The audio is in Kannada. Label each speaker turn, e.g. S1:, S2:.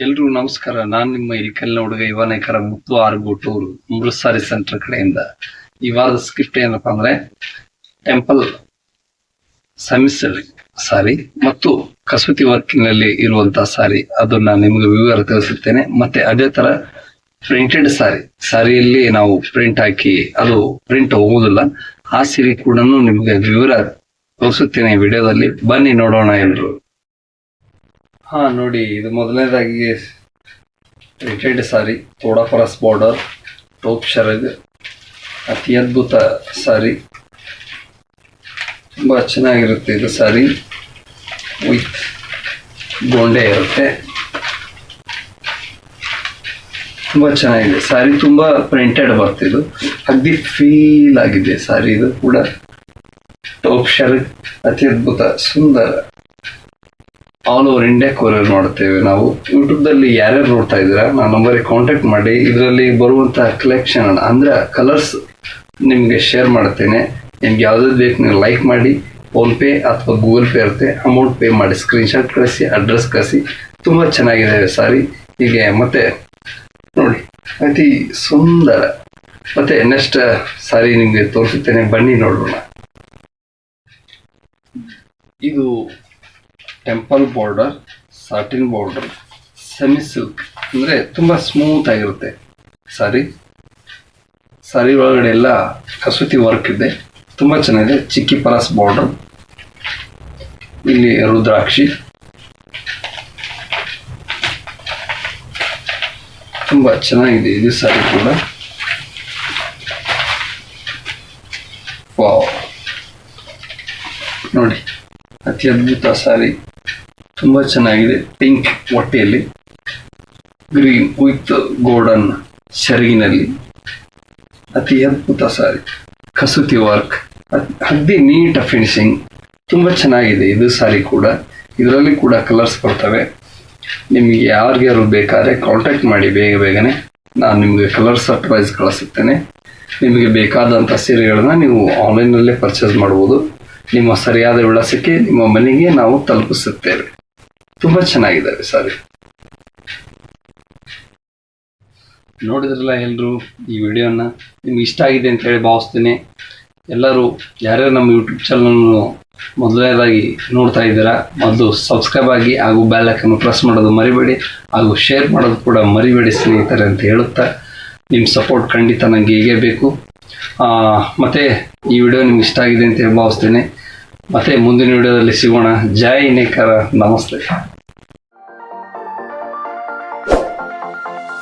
S1: ಎಲ್ರಿಗೂ ನಮಸ್ಕಾರ. ನಾನು ನಿಮ್ಮ ಇರಿಕಲ್ನ ಹುಡುಗ ಯುವನೇಕರ ಮುತ್ತು ಆರ್ಗೋಟೂರು ಅಮೃತಸಾರಿ ಸೆಂಟರ್ ಕಡೆಯಿಂದ. ಈ ವಾರದ ಸ್ಕ್ರಿಪ್ಟ್ ಏನಪ್ಪಾ ಅಂದ್ರೆ ಟೆಂಪಲ್ ಸಮಿಸಲ್ ಸಾರಿ ಮತ್ತು ಕಸೂತಿ ವರ್ಕಿನಲ್ಲಿ ಇರುವಂತಹ ಸಾರಿ. ಅದನ್ನ ನಿಮಗೆ ವಿವರ ತಿಳಿಸುತ್ತೇನೆ. ಮತ್ತೆ ಅದೇ ತರ ಪ್ರಿಂಟೆಡ್ ಸಾರಿ. ಸಾರಿಯಲ್ಲಿ ನಾವು ಪ್ರಿಂಟ್ ಹಾಕಿ ಅದು ಪ್ರಿಂಟ್ ಹೋಗುವುದಿಲ್ಲ. ಆ ಸೀರೆ ಕೂಡ ನಿಮಗೆ ವಿವರ ತೋರಿಸುತ್ತೇನೆ ವಿಡಿಯೋದಲ್ಲಿ. ಬನ್ನಿ ನೋಡೋಣ ಎಲ್ರು. ಹಾ, ನೋಡಿ, ಇದು ಮೊದಲನೇದಾಗಿ ಪ್ರಿಂಟೆಡ್ ಸಾರಿ ತೋಡಾ ಫರಸ್ ಬಾರ್ಡರ್ ಟೋಪ್ ಶರದ್ ಅತಿ ಅದ್ಭುತ ಸಾರಿ ತುಂಬಾ ಚೆನ್ನಾಗಿರುತ್ತೆ ಇದು ಸಾರಿ ವಿತ್ ಗೊಂಡೆ ಇರುತ್ತೆ. ತುಂಬಾ ಚೆನ್ನಾಗಿದೆ. ಸಾರಿ ತುಂಬಾ ಪ್ರಿಂಟೆಡ್ ಬರ್ತಿದ್ದು ಅಗ್ದಿ ಫೀಲ್ ಆಗಿದೆ ಸಾರಿ ಇದು ಕೂಡ. ಟೋಪ್ ಶರ್ಟ್ ಅತಿ ಅದ್ಭುತ, ಸುಂದರ. ಆಲ್ ಓವರ್ ಇಂಡಿಯಾ ಕೊರಿಯರ್ ಮಾಡುತ್ತೇವೆ ನಾವು. ಯೂಟ್ಯೂಬ್ ದಲ್ಲಿ ಯಾರ್ಯಾರು ನೋಡ್ತಾ ಇದ್ದೀರಾ ನನ್ನ ನಂಬರಿಗೆ ಕಾಂಟ್ಯಾಕ್ಟ್ ಮಾಡಿ. ಇದರಲ್ಲಿ ಬರುವಂತಹ ಕಲೆಕ್ಷನ್ ಅಂದ್ರೆ ಕಲರ್ಸ್ ನಿಮ್ಗೆ ಶೇರ್ ಮಾಡ್ತೇನೆ. ನಿಮ್ಗೆ ಯಾವ್ದಾದ್ರು ಬೇಕು ನೀವು ಲೈಕ್ ಮಾಡಿ. ಫೋನ್ ಪೇ ಅಥವಾ ಗೂಗಲ್ ಪೇ ಇರುತ್ತೆ ಅಮೌಂಟ್ ಪೇ ಮಾಡಿ. ಸ್ಕ್ರೀನ್ ಶಾಟ್ ಕಳಿಸಿ ಅಡ್ರೆಸ್ ಕಳಿಸಿ. ತುಂಬಾ ಚೆನ್ನಾಗಿದೆ ಸಾರಿ. ಹೀಗೆ ಮತ್ತೆ ನೋಡಿ, ಅತಿ ಸುಂದರ. ಮತ್ತೆ ನೆಕ್ಸ್ಟ್ ಸಾರಿ ನಿಮ್ಗೆ ತೋರಿಸುತ್ತೇನೆ. ಬನ್ನಿ ನೋಡೋಣ. ಇದು temple border satin border semi silk ಅಂದ್ರೆ ತುಂಬ ಸ್ಮೂತ್ ಆಗಿರುತ್ತೆ. ಸಾರಿ ಸಾರಿ ಒಳಗಡೆ ಎಲ್ಲ ಕಸೂತಿ ವರ್ಕ್ ಇದೆ. ತುಂಬಾ ಚೆನ್ನಾಗಿದೆ. ಚಿಕ್ಕಿ ಪರಾಸ್ ಬಾರ್ಡರ್ ಇಲ್ಲಿ ರುದ್ರಾಕ್ಷಿ ತುಂಬಾ ಚೆನ್ನಾಗಿದೆ ಇದು ಸಾರಿ ಕೂಡ. ನೋಡಿ, ಅತಿ ಅದ್ಭುತ ಸಾರಿ ತುಂಬಾ ಚೆನ್ನಾಗಿದೆ ಪಿಂಕ್ ಹೊಟ್ಟೆಯಲ್ಲಿ. ಗ್ರೀನ್ ವಿತ್ ಗೋಲ್ಡನ್ ಸೆರಗಿನಲ್ಲಿ. ಅತಿ ಅದ್ಭುತ ಸಾರಿ ಕಸೂತಿ ವರ್ಕ್ ಅಗ್ದಿ ನೀಟ್ ಫಿನಿಶಿಂಗ್ ತುಂಬಾ ಚೆನ್ನಾಗಿದೆ ಇದು ಸಾರಿ ಕೂಡ. ಇದರಲ್ಲಿ ಕೂಡ ಕಲರ್ಸ್ ಬರ್ತವೆ. ನಿಮಗೆ ಯಾರಿಗ್ಯಾರು ಬೇಕಾದ್ರೆ ಕಾಂಟ್ಯಾಕ್ಟ್ ಮಾಡಿ ಬೇಗ ಬೇಗನೆ. ನಾನು ನಿಮಗೆ ಕಲರ್ಸ್ ಸರ್ಪ್ರೈಸ್ ಕಳಿಸುತ್ತೇನೆ. ನಿಮಗೆ ಬೇಕಾದಂಥ ಸೀರೆಗಳನ್ನ ನೀವು ಆನ್ಲೈನಲ್ಲೇ ಪರ್ಚೇಸ್ ಮಾಡ್ಬೋದು. ನಿಮ್ಮ ಸರಿಯಾದ ವಿಳಾಸಕ್ಕೆ ನಿಮ್ಮ ಮನೆಗೆ ನಾವು ತಲುಪಿಸುತ್ತೇವೆ. ತುಂಬಾ ಚೆನ್ನಾಗಿದ್ದಾರೆ ಸಾರಿ. ನೋಡಿದ್ರಲ್ಲ ಎಲ್ಲರೂ ಈ ವಿಡಿಯೋನ? ನಿಮ್ಗೆ ಇಷ್ಟ ಆಗಿದೆ ಅಂತ ಹೇಳಿ ಭಾವಿಸ್ತೀನಿ. ಎಲ್ಲರೂ ಯಾರ್ಯಾರು ನಮ್ಮ ಯೂಟ್ಯೂಬ್ ಚಾನಲ್ ಮೊದಲನೇದಾಗಿ ನೋಡ್ತಾ ಇದ್ದೀರಾ, ಮೊದಲು ಸಬ್ಸ್ಕ್ರೈಬ್ ಆಗಿ ಹಾಗೂ ಬ್ಯಾಲ್ ಐಕನ್ ಪ್ರೆಸ್ ಮಾಡೋದು ಮರಿಬೇಡಿ ಹಾಗೂ ಶೇರ್ ಮಾಡೋದು ಕೂಡ ಮರಿಬೇಡಿ ಸ್ನೇಹಿತರೆ ಅಂತ ಹೇಳುತ್ತಾ ನಿಮ್ಮ ಸಪೋರ್ಟ್ ಖಂಡಿತ ನನಗೆ ಹೇಗೆ ಬೇಕು. ಮತ್ತೆ ಈ ವಿಡಿಯೋ ನಿಮ್ಗೆ ಇಷ್ಟ ಆಗಿದೆ ಅಂತ ಹೇಳಿ ಭಾವಿಸ್ತೇನೆ. ಮತ್ತೆ ಮುಂದಿನ ವಿಡಿಯೋದಲ್ಲಿ ಸಿಗೋಣ. ಜೈ ನೇಕರ. ನಮಸ್ತೆ. Thank you.